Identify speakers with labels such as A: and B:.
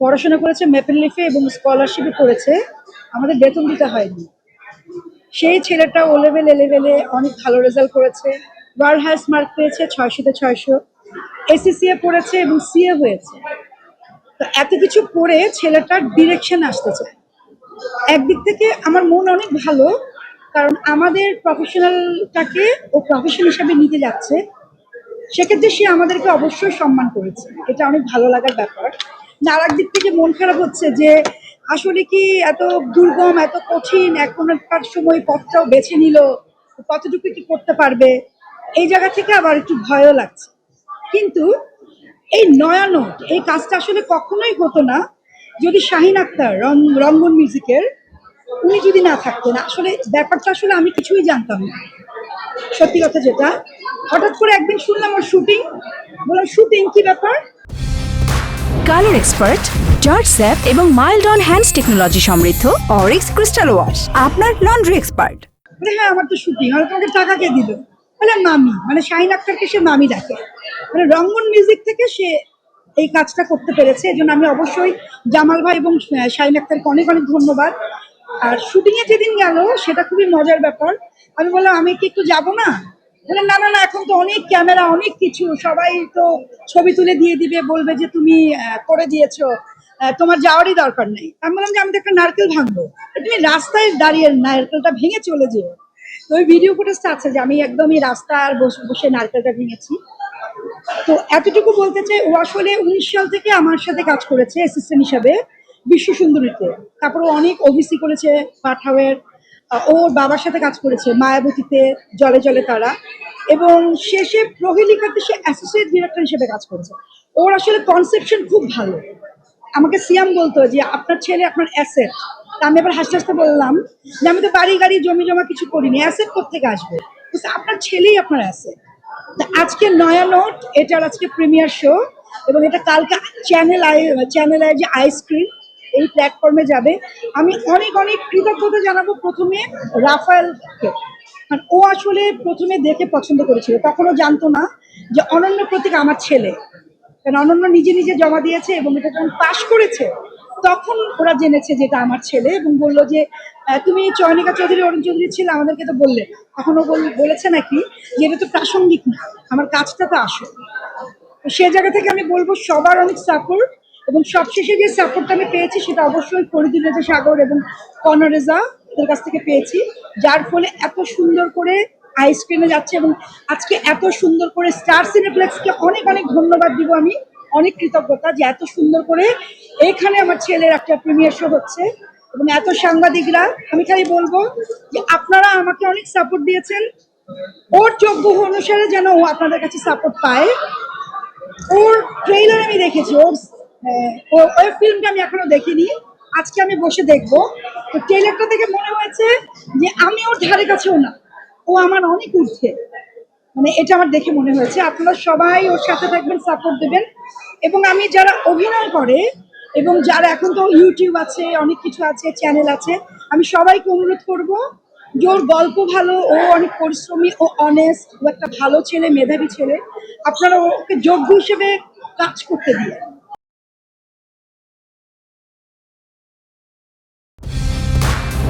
A: পড়াশোনা করেছে মেপেল লিফে এবং স্কলারশিপে করেছে। আমাদের বেতন দিতে হয়নি। সেই ছেলেটা ও লেভেল এ লেভেলে অনেক ভালো রেজাল্ট করেছে। ওয়ার্ল্ড হাইস্ট মার্ক পেয়েছে ছয়শোতে ছয়শো। এসিসিএ পড়েছে এবং সিএ হয়েছে। তো এত কিছু পড়ে ছেলেটার ডিরেকশন আসতে চায়। একদিক থেকে আমার মন অনেক ভালো, কারণ আমাদের প্রফেশনালটাকে ও প্রফেশন হিসাবে নিতে যাচ্ছে। সেক্ষেত্রে সে আমাদেরকে অবশ্যই সম্মান করেছে। এটা অনেক ভালো লাগার ব্যাপার। না আর দিক থেকে মন খারাপ হচ্ছে যে আসলে কি এত দুর্গম, এত কঠিন, এখনকার সময় পথটাও বেছে নিল, কতটুকু কি করতে পারবে? এই জায়গা থেকে আবার একটু ভয়ও লাগছে। কিন্তু এই নয়া নোট এই কাজটা আসলে কখনোই হতো না যদি শাহিন আক্তার, রং, রঙ্গন মিউজিকের উনি যদি না থাকতেন। আসলে ব্যাপারটা আসলে আমি কিছুই জানতাম না। সত্যি কথা যেটা, হঠাৎ করে একদিন শুনলাম ওর শুটিং বললাম শুটিং কি ব্যাপার?
B: কালার এক্সপার্ট জর্জ স্যাপ এবং মাইল্ড অন হ্যান্ডস টেকনোলজি সমৃদ্ধ অরিক্স ক্রিস্টাল ওয়াশ, আপনার লন্ড্রি এক্সপার্ট।
A: হ্যাঁ আমার তো শুটিং আর তোমাকে টাকা কে দিল? বলে, মামি। মানে শাহিন আক্তারকে সে মামি ডাকে। মানে রঙ্গন মিউজিক থেকে সে এই কাজটা করতে পেরেছে। এই জন্য আমি অবশ্যই জামাল ভাই এবং শাহিন আক্তারকে অনেক অনেক ধন্যবাদ। আর শুটিংয়ে যেদিন গেল, সেটা খুবই মজার ব্যাপার। আমি বললাম, আমি কি একটু যাব না? না না না, এখন তো অনেক ক্যামেরা, অনেক কিছু, সবাই তো ছবি তুলে দিয়ে দিবে, বলবে যে তুমি করে দিয়েছ। তোমার যাওয়ারই দরকার নেই। আমি বললাম যে, আমি তো একটা নারকেল ভাঙবো। তুমি রাস্তায় দাঁড়িয়ে নারকেলটা ভেঙে চলে যেও। তো ওই ভিডিও ফুটেজটা আছে যে, আমি একদমই রাস্তার বসে বসে নারকেলটা ভেঙেছি। তো এতটুকু বলতে চাই, ও আসলে উনিশ সাল থেকে আমার সাথে কাজ করেছে অ্যাসিস্ট্যান্ট হিসাবে, বিশ্ব সুন্দরীতে। তারপরে অনেক ওবিসি করেছে, পাঠাওয়ের ওর বাবার সাথে কাজ করেছে, মায়াবতীতে, জলে জলে তারা। এবং শেষে প্রহেলিকাতে সে অ্যাসোসিয়েট ডিরেক্টর হিসেবে কাজ করেছে। ওর আসলে কনসেপশন খুব ভালো। আমাকে সিয়াম বলতো যে, আপনার ছেলে আপনার অ্যাসেট আমি এবার হাসতে হাসতে বললাম, যে আমি তো বাড়ি গাড়ি, জমি জমা কিছু করিনি অ্যাসেট কোথেকে আসবে? আপনার ছেলেই আপনার অ্যাসেট আজকে নয়া নোট এটার আজকে প্রিমিয়ার শো এবং এটা কালকে চ্যানেল আই চ্যানেল আই যে আইসক্রিম এই প্ল্যাটফর্মে যাবে। আমি অনেক অনেক কৃতজ্ঞতা জানাব প্রথমে রাফায়েলকে। ও আসলে প্রথমে দেখে পছন্দ করেছিল। তখনও জানতো না যে অনন্য প্রতীক আমার ছেলে। কারণ অনন্য নিজে নিজে জমা দিয়েছে এবং এটা যখন পাশ করেছে, তখন ওরা জেনেছে যে এটা আমার ছেলে এবং বলল যে তুমি চয়নিকা চৌধুরী, অরুণ চৌধুরী ছিল, আমাদেরকে তো বললে। তখন ও বল- বলেছে নাকি যে, এটা তো প্রাসঙ্গিক না। আমার কাজটা তো আসল। তো সে জায়গা থেকে আমি বলব সবার অনেক সাপোর্ট এবং সবশেষে যে সাপোর্টটা আমি পেয়েছি সেটা অবশ্যই ফরিদুল রেজা সাগর এবং কনরেজা ওদের কাছ থেকে পেয়েছি, যার ফলে এত সুন্দর করে আইসক্রিমে যাচ্ছে এবং আজকে এত সুন্দর করে স্টার সিনেপ্লেক্সকে অনেক অনেক ধন্যবাদ দিব আমি, অনেক কৃতজ্ঞতা যে এত সুন্দর করে এখানে আমার ছেলের একটা প্রিমিয়ার শো হচ্ছে এবং এত সাংবাদিকরা, আমি খালি বলব যে আপনারা আমাকে অনেক সাপোর্ট দিয়েছেন, ওর যোগ্য অনুসারে যেন ও আপনাদের কাছে সাপোর্ট পায়। ওর ট্রেইলার আমি দেখেছি, ওর ওই ফিল্মটা আমি এখনও দেখিনি। আজকে আমি বসে দেখব। তো ট্রেলারটা দেখে মনে হয়েছে যে আমি ওর ধারে কাছেও না। ও আমার অনেক ঊর্ধ্বে। মানে এটা আমার দেখে মনে হয়েছে। আপনারা সবাই ওর সাথে থাকবেন সাপোর্ট দেবেন। এবং আমি যারা অভিনয় করে এবং যারা এখন তো ইউটিউব আছে, অনেক কিছু আছে চ্যানেল আছে, আমি সবাইকে অনুরোধ করব যে ওর গল্প ভালো, ও অনেক পরিশ্রমী, ও অনেস্ট ও একটা ভালো ছেলে, মেধাবী ছেলে। আপনারা ওকে যোগ্য হিসেবে কাজ করতে দিয়ে